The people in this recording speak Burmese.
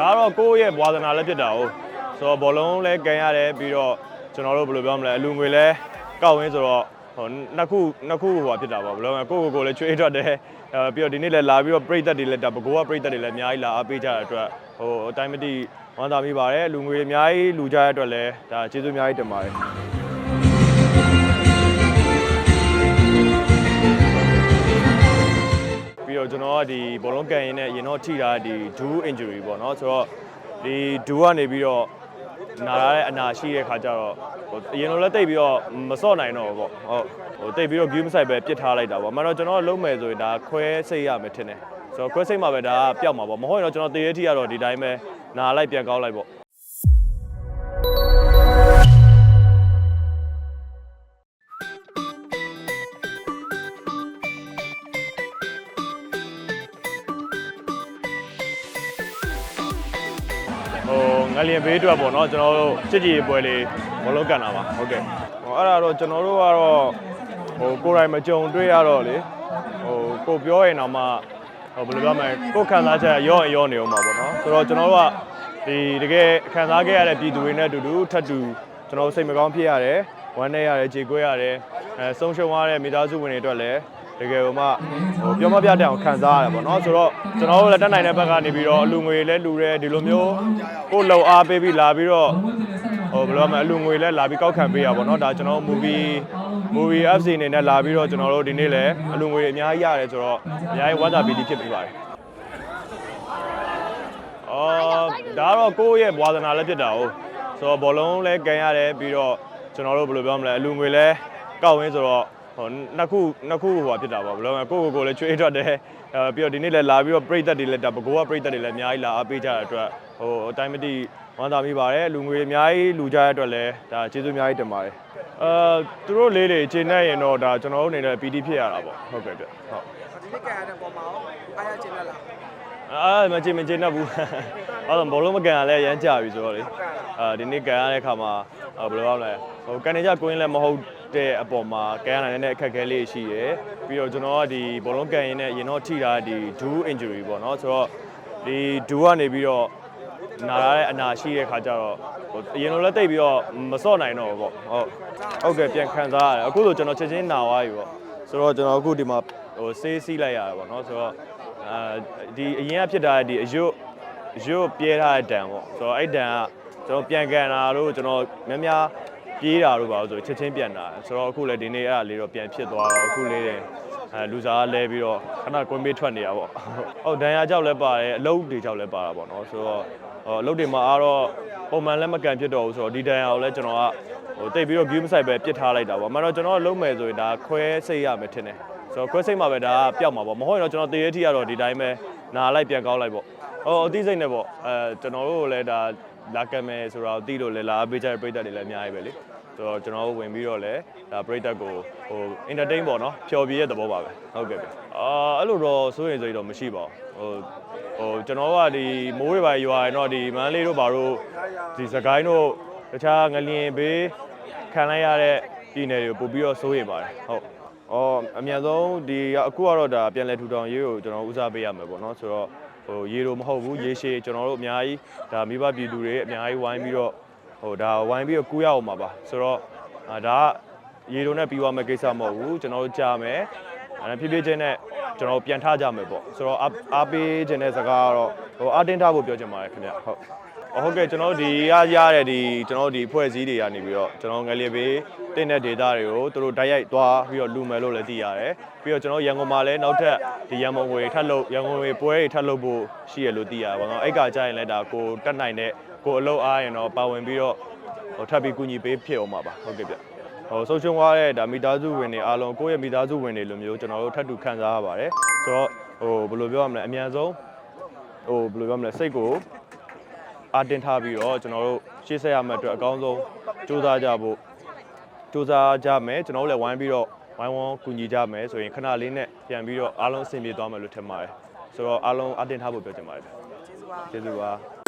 ဒါကတော့ကိုယ့်ရဲ့ဘွာသနာလည်းဖြစ်တာဟုတ်ဆိုတော့ဘောလုံးလည်းကန်ရတယ်ပြီးတော့ကျွန်တော်တို့ဘယ်လိုပြောမလဲအလူငွေလည်းကောက်ဝင်းဆိုတော့ဟိုနှစ်ခုနှစ်ခုဟိုဖြစ်တာပေါ့ဘယ်လိုလဲကိုယ့်ကိုယ်ကိုယ်လည်းချွေးထွက်တယ်အဲပြီးတော့ဒီနေ့လည်းလာပြီးတော့ပြိသက်တွေလည်းဒါဘကိုးကပြိသက်တွေလည်းအများကြီးလာအားပေးကြတဲ့အတွက်ဟိုအတိုင်းမတိဝမ်းသာမိပါတယ်လူငွေအများကြီးလူကြတဲ့အတွက်လည်းဒါကျေးဇူးအများကြီးတင်ပါတယ် တော့ကျွန်တော်ကဒီဘောလုံးကန်ရင်နဲ့ရင်တော့ထိတာဒီ do injury ပေါ့နော်ဆိုတော့ဒီ do ကနေပြီးတော့နာရတဲ့အနာရှိတဲ့ခါကျတော့ဟိုအရင်လိုလည်းတိတ်ပြီးတော့မစော့နိုင်တော့ဘူးပေါ့ဟုတ်ဟိုတိတ်ပြီးတော့ game side ပဲပြစ်ထားလိုက်တာပေါ့အမှန်တော့ကျွန်တော်လုံးမယ်ဆိုရင်ဒါခွဲစိတ်ရမယ်ထင်တယ်ဆိုတော့ခွဲစိတ်မှာပဲဒါကပျောက်မှာပေါ့မဟုတ်ရင်တော့ကျွန်တော်တည်ရထိကတော့ဒီတိုင်းပဲနာလိုက်ပြန်ကောင်းလိုက်ပေါ့ ငလျင်ဘေးအတွက်ပေါ့နော်ကျွန်တော်တို့ချစ်ကြည်ရေးပွဲလေးမလုံးကန်တာပါဟုတ်ကဲ့ဟိုအဲ့ဒါတော့ကျွန်တော်တို့ကတော့ဟိုကိုယ်တိုင်မကြုံတွေ့ရတော့လေဟိုကိုပြောရင်တော့မှဟိုဘယ်လိုပြောမလဲကိုယ်ခံစားချက်ရော့ရင်ရော့နေအောင်ပါပေါ့နော်ဆိုတော့ကျွန်တော်တို့ကဒီတကယ်ခံစားခဲ့ရတဲ့ပြည်သူတွေနဲ့အတူတူထပ်တူကျွန်တော်တို့စိတ်မကောင်းဖြစ်ရတယ်ဝမ်းနည်းရတယ်ကြေကွဲရတယ်အဲဆုံးရှုံးရတဲ့မိသားစုဝင်တွေအတွက်လည်း တကယ်ဟိုမှဟိုပြောမပြတဲ့အောင်ခံစားရတယ်ပေါ့နော်ဆိုတော့ကျွန်တော်တို့လည်းတက်နိုင်တဲ့ဘက်ကနေပြီးတော့အလူငွေလည်းလူတယ်ဒီလိုမျိုးကိုယ်လှုပ်အားပေးပြီးလာပြီးတော့ဟိုဘယ်လိုမှအလူငွေလဲလာပြီးကောက်ခံပေးရပါတော့ဒါကျွန်တော် movie movie FC အနေနဲ့လာပြီးတော့ကျွန်တော်တို့ဒီနေ့လည်းအလူငွေအများကြီးရတယ်ဆိုတော့အများကြီးဝမ်းသာပီတိဖြစ်ပြီးပါတယ်အော်ဒါကတော့ကိုယ့်ရဲ့ဘွာသနာလည်းဖြစ်တာဟုတ်ဆိုတော့ဘောလုံးလည်းကန်ရတယ်ပြီးတော့ကျွန်တော်တို့ဘယ်လိုပြောမလဲအလူငွေလည်းကောက်ဝင်းဆိုတော့ ဟိုနှစ်ခုနှစ်ခုဟိုဖြစ်တာပေါ့ဘယ်လိုလဲကိုယ့်ကိုယ်ကိုယ်လည်းချွေးထွက်တယ်အဲပြီးတော့ဒီနေ့လည်းလာပြီးတော့ပြိသက်တွေလည်းဒါဘကိုးကပြိသက်တွေလည်းအများကြီးလာအားပေးကြတဲ့အတွက်ဟိုအတိုင်းမတိဝမ်းသာမိပါတယ်လူငွေအများကြီးလူကြတဲ့အတွက်လည်းဒါကျေးဇူးအများကြီးတင်ပါတယ်အဲသူတို့လေးတွေချိန်နဲ့ရင်တော့ဒါကျွန်တော်တို့အနေနဲ့ PD ဖြစ်ရတာပေါ့ဟုတ်ကဲ့ပြဟုတ်ဒီနေ့ကန်ရတဲ့ပုံမှာရောအားရခြင်းနဲ့လားအာမချိန်မချိန်တော့ဘူးအဲ့တော့ဘောလုံးမကန်ရလဲရမ်းကြပြီဆိုတော့လေအာဒီနေ့ကန်ရတဲ့ခါမှာအာဘယ်လိုပြောမလဲဟိုကန်နေကြကိုင်းလည်းမဟုတ် တဲ့အပေါ်မှာကန်ရနိုင်တဲ့အခက်အခဲလေးရှိရယ်ပြီးတော့ကျွန်တော်ကဒီဘောလုံးကန်ရင်နဲ့ရင်တော့ထိတာဒီ do injury ပေါ့နော်ဆိုတော့ဒီ do ကနေပြီးတော့နာရတဲ့အနာရှိတဲ့ခါကျတော့ဟိုအရင်လိုလည်းတိတ်ပြီးတော့မစော့နိုင်တော့ဘူးပေါ့ဟုတ်ဟုတ်ကဲ့ပြန်ခံစားရတယ်အခုဆိုကျွန်တော်ချက်ချင်းနာသွားပြီပေါ့ဆိုတော့ကျွန်တော်အခုဒီမှာဟိုဆေးစီးလိုက်ရတယ်ပေါ့နော်ဆိုတော့အဲဒီအရင်ကဖြစ်တာဒီအယွတ်အယွတ်ပြဲထားတဲ့ဒဏ်ပေါ့ဆိုတော့အဲ့ဒဏ်ကကျွန်တော်ပြန်ကန်တာတို့ကျွန်တော်များများ ပြေးတာတို့ပါလို့ဆိုချက်ချင်းပြန်တာဆိုတော့အခုလည်းဒီနေ့အဲ့ဒါလေးတော့ပြန်ဖြစ်သွားတော့အခုလေးတယ်အဲလူစားလဲပြီးတော့ခဏကွင်းပေးထွက်နေတာပေါ့ဟုတ်ဒဏ်ရာကြောက်လည်းပါတယ်အလုပ်တွေကြောက်လည်းပါတာပေါ့နော်ဆိုတော့ဟိုအလုပ်တွေမှာအားတော့ပုံမှန်လည်းမကန်ဖြစ်တော့ဘူးဆိုတော့ဒီဒဏ်ရာကိုလည်းကျွန်တော်ကဟိုတိတ်ပြီးတော့ view မဆိုင်ပဲပြစ်ထားလိုက်တာပေါ့အမှန်တော့ကျွန်တော်ကလုံးမယ်ဆိုရင်ဒါခွဲစိတ်ရမယ်ထင်တယ်ဆိုတော့ခွဲစိတ်မှာပဲဒါကပျောက်မှာပေါ့မဟုတ်ရင်တော့ကျွန်တော်တည်ရထိကတော့ဒီတိုင်းပဲနာလိုက်ပြန်ကောင်းလိုက်ပေါ့ဟိုအသိစိတ်နဲ့ပေါ့အဲကျွန်တော်တို့လည်းဒါ လာကမယ်ဆိုတော့တီးလို့လည်းလာပေးကြတဲ့ပြည်သက်တွေလည်းအများကြီးပဲလေဆိုတော့ကျွန်တော်တို့ဝင်ပြီးတော့လည်းဒါပြည်သက်ကိုဟို entertain ပေါ့နော်ပျော်ပြည့်ရဲ့သဘောပါပဲဟုတ်ကဲ့ဗျအာအဲ့လိုတော့စိုးရင်စိတ်တော့မရှိပါဘူးဟိုဟိုကျွန်တော်ကဒီမိုးတွေပါရွာရင်တော့ဒီမန်းလေးတို့ဘာတို့ဒီစကိုင်းတို့တခြားငလျင်ဘေးခံလိုက်ရတဲ့ပြည်နယ်တွေကိုပို့ပြီးတော့စိုးရိမ်ပါတယ်ဟုတ်အော်အမြန်ဆုံးဒီအခုကတော့ဒါပြန်လဲထူထောင်ရေးကိုကျွန်တော်ဦးစားပေးရမယ်ပေါ့နော်ဆိုတော့ ဟိုရေတို့မဟုတ်ဘူးရေရှည်ကျွန်တော်တို့အများကြီးဒါမိဘပြည်သူတွေအများကြီးဝိုင်းပြီးတော့ဟိုဒါဝိုင်းပြီးတော့ကူးရအောင်ပါပါဆိုတော့အာဒါကရေတို့နဲ့ပြီးသွားမယ့်ကိစ္စမဟုတ်ဘူးကျွန်တော်တို့ကြားမယ်အဲဖြည်းဖြည်းချင်းနဲ့ကျွန်တော်တို့ပြန်ထကြမယ်ပေါ့ဆိုတော့အားအားပေးခြင်းတဲ့စကားကတော့ဟိုအတင်းထားဖို့ပြောချင်ပါတယ်ခင်ဗျဟုတ်အော် ဟုတ်ကဲ့ကျွန်တော်တို့ဒီရရတဲ့ဒီကျွန်တော်တို့ဒီဖွဲ့စည်းတွေကနေပြီးတော့ကျွန်တော်ငယ်လေးပေးတင်တဲ့ data တွေကိုသူတို့တိုက်ရိုက်သွားပြီးတော့လူမယ်လို့လည်းသိရတယ်ပြီးတော့ကျွန်တော်ရန်ကုန်မှာလည်းနောက်ထပ်ဒီရန်ကုန်ငွေထပ်လုပ်ရန်ကုန်ငွေပွဲတွေထပ်လုပ်ဖို့ရှိရလို့သိရတယ်ပေါ့နော်အဲ့ကကြာရင်လည်းဒါကိုတက်နိုင်တဲ့ကိုအလုပ်အားရင်တော့ပါဝင်ပြီးတော့ဟိုထပ်ပြီးကူညီပေးဖြစ်အောင်ပါပါဟုတ်ကဲ့ဗျဟိုဆုံးရှုံးသွားတဲ့ဒါမိသားစုဝင်တွေအားလုံးကိုယ့်ရဲ့မိသားစုဝင်တွေလိုမျိုးကျွန်တော်တို့ထပ်တူခံစားရပါတယ်ဆိုတော့ဟိုဘယ်လိုပြောရမလဲအများဆုံးဟိုဘယ်လိုပြောမလဲစိတ်ကို အားတင်ထားပြီးတော့ကျွန်တော်တို့ရှေ့ဆက်ရမယ့်အတွက်အကောင်းဆုံးစူးစမ်းကြဖို့စူးစမ်းကြမယ်ကျွန်တော်တို့လည်းဝိုင်းပြီးတော့ဝိုင်းဝန်းကူညီကြမယ်ဆိုရင်ခဏလေးနဲ့ပြန်ပြီးတော့အားလုံးအဆင်ပြေသွားမယ်လို့ထင်ပါတယ်ဆိုတော့အားလုံးအားတင်ထားဖို့ပြောချင်ပါတယ်ကျေးဇူးပါကျေးဇူးပါ